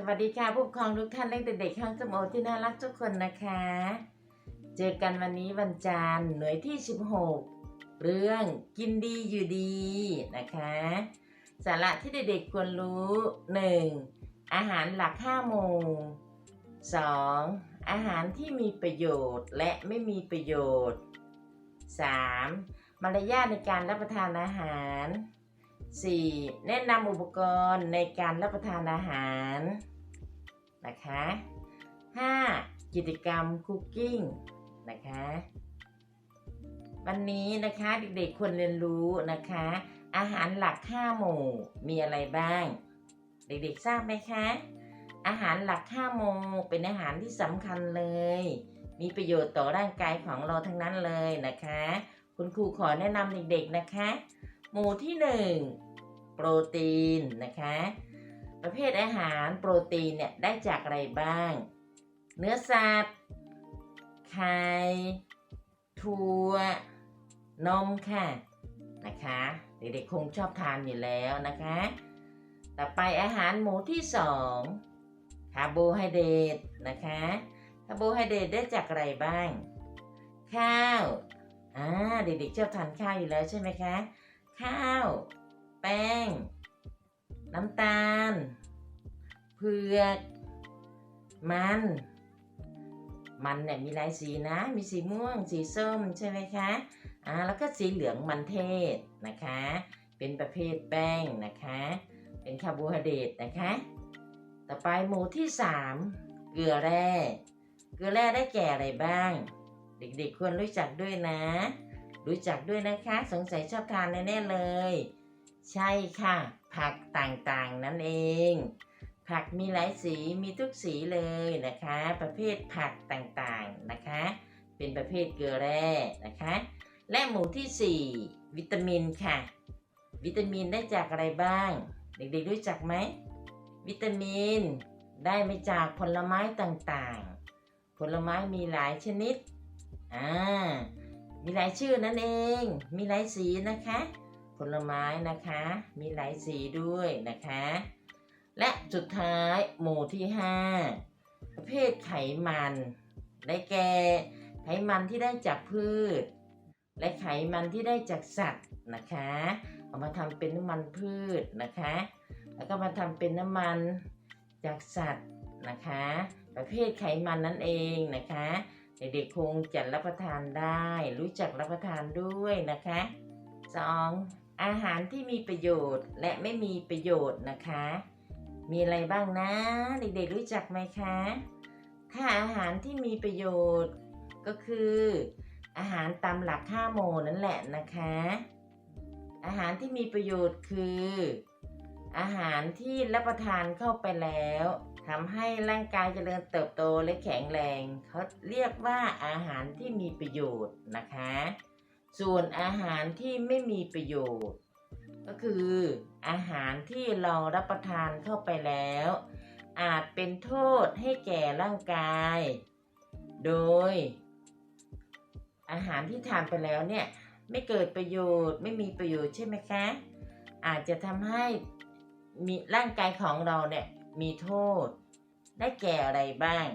สวัสดีค่ะผู้ปกครองทุกท่านและเด็กๆข้างสมโอที่น่ารักทุกคนนะคะ เจอกันวันนี้วันจันทร์หน่วยที่ 16 เรื่องกินดีอยู่ดีนะคะ สาระที่เด็กๆควรรู้ 1. อาหารหลัก5โมง 2. อาหารที่มีประโยชน์และไม่มีประโยชน์ 3. มารยาทในการรับประทานอาหาร 4. แนะนำอุปกรณ์ในการรับประทานอาหารนะคะ 5. กิจกรรมคุกกิ้งนะคะ วันนี้นะคะเด็กๆควรเรียนรู้นะคะ อาหารหลัก 5 หมู่มีอะไรบ้าง เด็กๆทราบไหมคะ อาหารหลัก 5 หมู่เป็นอาหารที่สำคัญเลย มีประโยชน์ต่อร่างกายของเราทั้งนั้นเลยนะคะ คุณครูขอแนะนำเด็กๆนะคะ หมู่ที่ 1 โปรตีนนะคะ ประเภทอาหารโปรตีนเนี่ยได้จากอะไรบ้าง เนื้อสัตว์ ไข่ ถั่ว นมค่ะนะคะ เด็กๆคงชอบทานอยู่แล้วนะคะ ต่อไปอาหารหมู่ที่ 2 คาร์โบไฮเดรตนะคะคาร์โบไฮเดรตได้จากอะไรบ้าง ข้าว อ่า เด็กๆชอบทานข้าวอยู่แล้วใช่ไหมคะ ข้าว แป้ง น้ำตาล เผือก มัน มันเนี่ยมีหลายสีนะ มีสีม่วง สีส้มใช่ไหมคะ อ่า แล้วก็สีเหลืองมันเทศนะคะ เป็นประเภทแป้งนะคะ เป็นคาร์โบไฮเดรตนะคะ ต่อไปหมู่ที่ 3 เกลือแร่ เกลือแร่ได้แก่อะไรบ้าง เด็กๆควรรู้จักด้วยนะ รู้จักด้วยนะคะ สงสัยชอบทานแน่ๆเลย ใช่ค่ะ ผักต่างๆนั่นเอง ผักมีหลายสีมีทุกสีเลยนะคะ ประเภทผักต่างๆนะคะ เป็นประเภทเกลือแร่นะคะ และหมู่ที่ 4 วิตามินค่ะ วิตามินได้จากอะไรบ้าง เด็กๆรู้จักไหมวิตามินได้มาจากผลไม้ต่างๆ ผลไม้มีหลายชนิด อ่า มีหลายชื่อนั่นเอง มีหลายสีนะคะ ผลไม้นะคะ มีหลายสีด้วยนะคะ และสุดท้ายหมู่ที่ 5 ประเภทไขมัน ได้แก่ไขมันที่ได้จากพืช และไขมันที่ได้จากสัตว์นะคะเอามาทำเป็นน้ำมันพืชนะคะ แล้วก็มาทำเป็นน้ำมันจากสัตว์นะคะ ประเภทไขมันนั่นเองนะคะ เด็กๆคงจะรับประทานได้ รู้จักรับประทานด้วยนะคะ 2. อาหารที่มีประโยชน์และไม่มีประโยชน์นะคะ มีอะไรบ้างนะ เด็กๆรู้จักไหมคะ ถ้าอาหารที่มีประโยชน์ก็คือ อาหารตามหลัก5โมนั่นแหละนะคะ อาหารที่มีประโยชน์คือ อาหารที่รับประทานเข้าไปแล้ว ทำให้ร่างกายเจริญเติบโตและแข็งแรง เขาเรียกว่าอาหารที่มีประโยชน์นะคะ ส่วนอาหารที่ไม่มีประโยชน์ ก็คืออาหารที่เรารับประทานเข้าไปแล้ว อาจเป็นโทษให้แก่ร่างกาย โดย อาหารที่ทานไปแล้วเนี่ยไม่เกิดประโยชน์ไม่มีประโยชน์ใช่ไหมคะ อาจจะทำให้มีร่างกายของเราเนี่ยมีโทษ ได้แก่อะไรบ้าง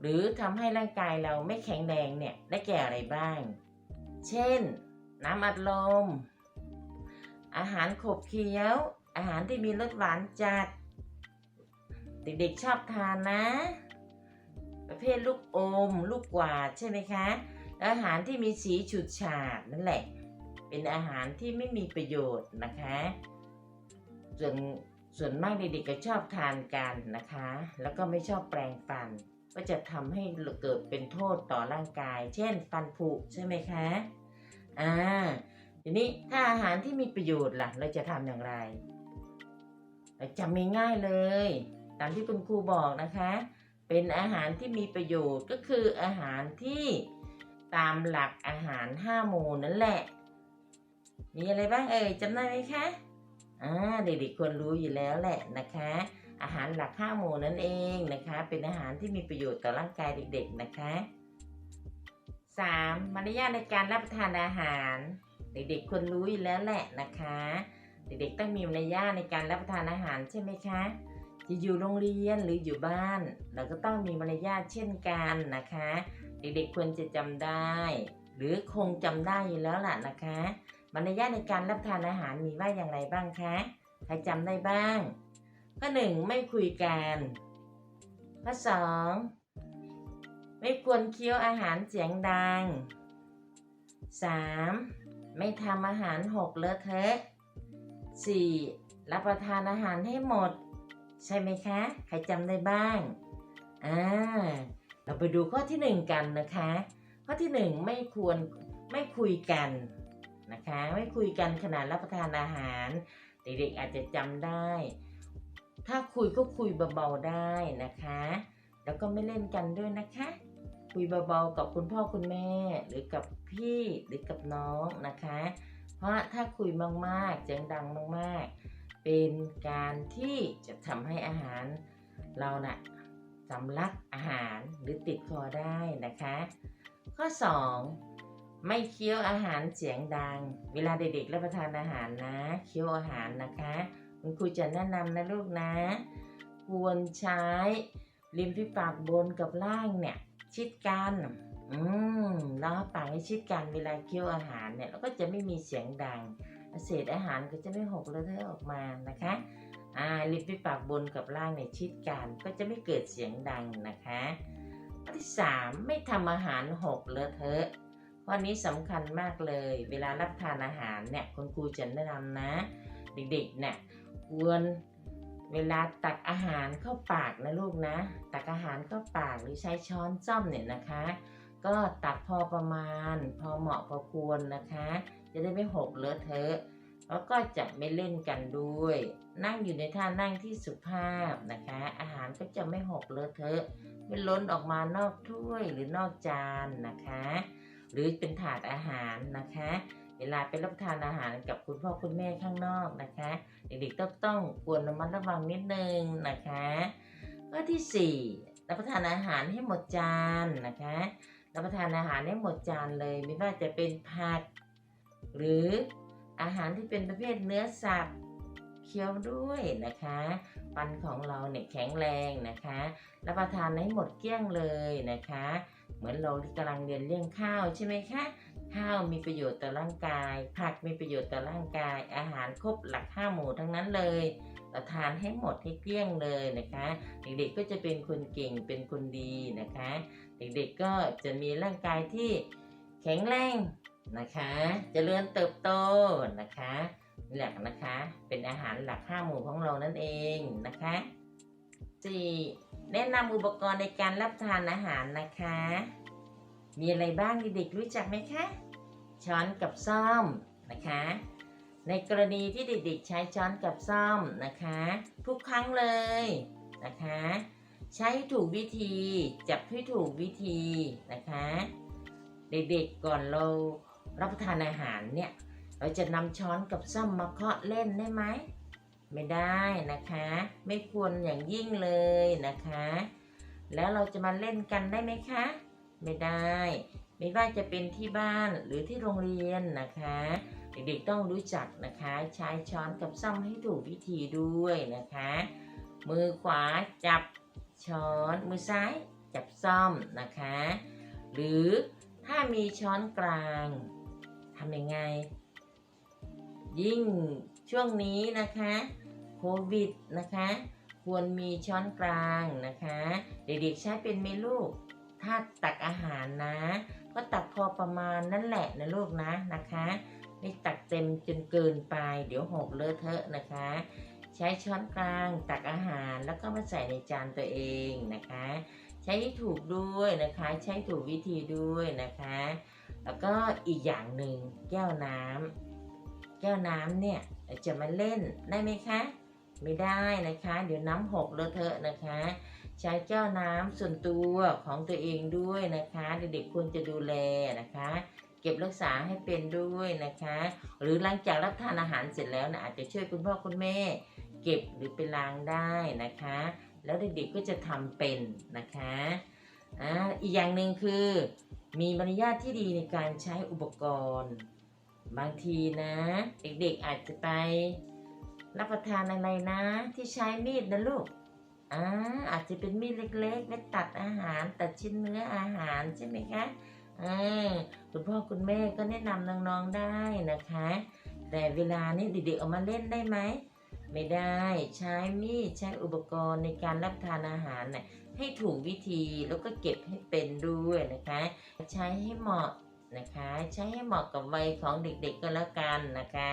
หรือทำให้ร่างกายเราไม่แข็งแรงเนี่ยได้แก่อะไรบ้าง เช่น น้ำอัดลม อาหารขบเคี้ยว อาหารที่มีรสหวานจัด เด็กๆชอบทานนะ ประเภทลูกอม ลูกกวาดใช่ไหมคะแล้วอาหารที่มีสีฉูดฉาดนั่นแหละ เป็นอาหารที่ไม่มีประโยชน์นะคะ ส่วน ส่วนมากเด็กๆก็ชอบทานกันนะคะ แล้วก็ไม่ชอบแปรงฟัน ก็จะทำให้เกิดเป็นโทษต่อร่างกาย เช่น ฟันผุใช่ไหมคะอ่าทีนี้ถ้าอาหารที่มีประโยชน์ล่ะ เราจะทำอย่างไรจำง่ายๆเลย ตามที่คุณครูบอกนะคะ เป็นอาหารที่มีประโยชน์ก็คืออาหารที่ตามหลักอาหารห้าหมู่นั่นแหละ มีอะไรบ้างเอ่ยจำได้ไหมคะ อ่าเด็กๆควรรู้อยู่แล้วแหละนะคะ อาหารหลักห้าหมูนั่นเองนะคะ เป็นอาหารที่มีประโยชน์ต่อร่างกายเด็กๆนะคะ 3. มารยาทในการรับประทานอาหาร เด็กๆควรรู้อยู่แล้วแหละนะคะ เด็กๆต้องมีมารยาทในการรับประทานอาหารใช่ไหมคะจะอยู่โรงเรียนหรืออยู่บ้าน เราก็ต้องมีมารยาทเช่นกันนะคะ เด็กๆควรจะจำได้ หรือคงจำได้อยู่แล้วล่ะนะคะ มารยาทในการรับทานอาหารมีว่าอย่างไรบ้างคะ ใครจำได้บ้าง ข้อหนึ่งไม่คุยกัน ข้อสองไม่ควรเคี้ยวอาหารเสียงดังสามไม่ทำอาหารหกเลอะเทอะสี่รับประทานอาหารให้หมด ใช่ไหมคะ ใครจำได้บ้าง อ่า เราไปดูข้อที่หนึ่งกันนะคะ ข้อที่หนึ่งไม่ควรไม่คุยกัน นะคะไม่คุยกันขณะรับประทานอาหาร เด็กๆอาจจะจำได้ ถ้าคุยก็คุยเบาๆได้นะคะ แล้วก็ไม่เล่นกันด้วยนะคะ คุยเบาๆกับคุณพ่อคุณแม่ หรือกับพี่หรือกับน้องนะคะ เพราะถ้าคุยมากๆเสียงดังมากๆ เป็นการที่จะทำให้อาหารเรานะ่ะสำลักอาหารหรือติดคอได้นะคะ ข้อ 2 ไม่เคี้ยวอาหารเสียงดัง เวลาเด็กๆรับประทานอาหารนะ เคี้ยวอาหารนะคะ คุณครูจะแนะนำนะลูกนะ ควรใช้ริมฝีปากบนกับล่างเนี่ย ชิดกัน อืมแล้วปากให้ชิดกันเวลาเคี้ยวอาหารเนี่ยแล้วก็จะไม่มีเสียงดัง เศษอาหารก็จะไม่หกเลอะเทอะออกมานะคะอ่าริมฝีปากบนกับล่างเนี่ยชิดกัน ก็จะไม่เกิดเสียงดังนะคะ ที่สามไม่ทำอาหารหกเลอะเทอะ ข้อนี้สำคัญมากเลย เวลารับทานอาหารเนี่ยคุณครูจะแนะนำนะ เด็กๆเนี่ยควรเวลาตักอาหารเข้าปากนะลูกนะ ตักอาหารเข้าปากหรือใช้ช้อนจ้อมเนี่ยนะคะ ก็ตักพอประมาณ พอเหมาะพอควรนะคะ จะได้ไม่หกเลอะเทอะแล้วก็จะไม่เล่นกันด้วย นั่งอยู่ในท่านั่งที่สุภาพนะคะ อาหารก็จะไม่หกเลอะเทอะไม่ล้นออกมานอกถ้วยหรือนอกจานนะคะ หรือเป็นถาดอาหารนะคะ เวลาไปรับประทานอาหารกับคุณพ่อคุณแม่ข้างนอกนะคะ เด็กๆต้องต้องควรระมัดระวังนิดนึงนะคะข้อที่สี่รับประทานอาหารให้หมดจานนะคะ รับประทานอาหารให้หมดจานเลยไม่ว่าจะเป็นผัก หรืออาหารที่เป็นประเภทเนื้อสัตว์เคี้ยวด้วยนะคะฟันของเราเนี่ยแข็งแรงนะคะ รับประทานให้หมดเกลี้ยงเลยนะคะ เหมือนเรากำลังเรียนเรื่องข้าวใช่ไหมคะ ข้าวมีประโยชน์ต่อร่างกาย ผักมีประโยชน์ต่อร่างกาย อาหารครบหลักห้าหมู่ทั้งนั้นเลยเราทานให้หมดให้เกลี้ยงเลยนะคะ เด็กๆก็จะเป็นคนเก่งเป็นคนดีนะคะ เด็กๆก็จะมีร่างกายที่แข็งแรงนะคะเจริญเติบโตนะคะหละนะคะ เป็นอาหารหลักห้าหมู่ของเรานั่นเองนะคะ สี่แนะนำอุปกรณ์ในการรับทานอาหารนะคะ มีอะไรบ้างเด็กๆรู้จักไหมคะ ช้อนกับซ่อมนะคะ ในกรณีที่เด็กๆใช้ช้อนกับซ่อมนะคะ ทุกครั้งเลยนะคะ ใช้ถูกวิธีจับให้ถูกวิธีนะคะ เด็กๆก่อนเรารับประทานอาหารเนี่ย เราจะนำช้อนกับซ่อมมาเคาะเล่นได้ไหม ไม่ได้นะคะ ไม่ควรอย่างยิ่งเลยนะคะ แล้วเราจะมาเล่นกันได้ไหมคะ ไม่ได้ ไม่ว่าจะเป็นที่บ้านหรือที่โรงเรียนนะคะ เด็กๆต้องรู้จักนะคะ ใช้ช้อนกับซ่อมให้ถูกวิธีด้วยนะคะ มือขวาจับช้อนมือซ้ายจับซ่อมนะคะ หรือถ้ามีช้อนกลางทำยังไง ยิ่ง ช่วงนี้นะคะโควิดนะคะ ควรมีช้อนกลางนะคะ เด็กๆใช้เป็นไหมลูก ถ้าตักอาหารนะ ก็ตักพอประมาณนั่นแหละนะลูกนะนะคะไม่ตักเต็มจนเกินไป เดี๋ยวหกเลอะเทอะนะคะ ใช้ช้อนกลางตักอาหารแล้วก็มาใส่ในจานตัวเองนะคะ ใช้ถูกด้วยนะคะ ใช้ถูกวิธีด้วยนะคะ แล้วก็อีกอย่างหนึ่งแก้วน้ำแก้วน้ำเนี่ย จะมาเล่นได้ไหมคะ ไม่ได้นะคะ เดี๋ยวน้ำหกเลอะเทอะนะคะ ใช้แก้วน้ำส่วนตัวของตัวเองด้วยนะคะ เด็กๆควรจะดูแลนะคะ เก็บรักษาให้เป็นด้วยนะคะ หรือหลังจากรับทานอาหารเสร็จแล้วนะอาจจะช่วยคุณพ่อคุณแม่เก็บหรือไปล้างได้นะคะ แล้วเด็กๆก็จะทำเป็นนะคะอ่าอีกอย่างหนึ่งคือ มีมารยาทที่ดีในการใช้อุปกรณ์ บางทีนะ เด็กๆอาจจะไปรับประทานอะไรนะ ที่ใช้มีดนะลูกอ่าอาจจะเป็นมีดเล็กๆไว้ตัดอาหารตัดชิ้นเนื้ออาหารใช่ไหมคะอ่าคุณพ่อคุณแม่ก็แนะนำน้องๆได้นะคะ แต่เวลานี้เด็กๆออกมาเล่นได้ไหมไม่ได้ใช้มีดใช้อุปกรณ์ในการรับประทานอาหารนี่ให้ถูกวิธีแล้วก็เก็บให้เป็นด้วยนะคะ ใช้ให้เหมาะ นะคะ ใช้ให้เหมาะกับวัยของเด็กๆก็แล้วกันนะคะ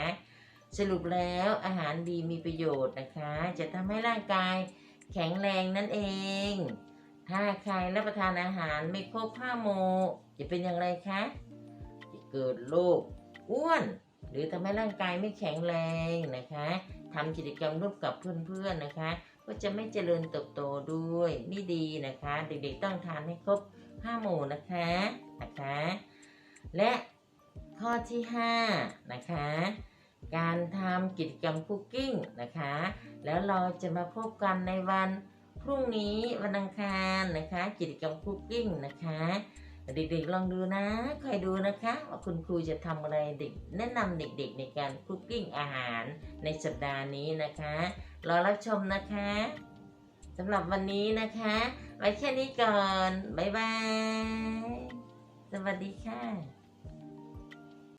สรุปแล้วอาหารดีมีประโยชน์นะคะ จะทำให้ร่างกายแข็งแรงนั่นเอง ถ้าใครรับประทานอาหารไม่ครบห้าหมู่จะเป็นอย่างไรคะจะเกิดโรคอ้วน หรือทำให้ร่างกายไม่แข็งแรงนะคะทำกิจกรรมร่วมกับเพื่อนๆนะคะ ก็จะไม่เจริญเติบโตด้วยไม่ดีนะคะ เด็กๆต้องทานให้ครบห้าหมู่นะคะนะคะ และข้อที่ 5 นะคะ การทำกิจกรรมคุกกิ้งนะคะ แล้วเราจะมาพบกันในวันพรุ่งนี้วันอังคารนะคะ กิจกรรมคุกกิ้งนะคะเด็กๆลองดูนะคอยดูนะคะ ว่าคุณครูจะทำอะไรเด็กแนะนำเด็กๆในการคุกกิ้งอาหารในสัปดาห์นี้นะคะรอรับชมนะคะสำหรับวันนี้นะคะ ไว้แค่นี้ก่อน บ๊ายบาย สวัสดีค่ะ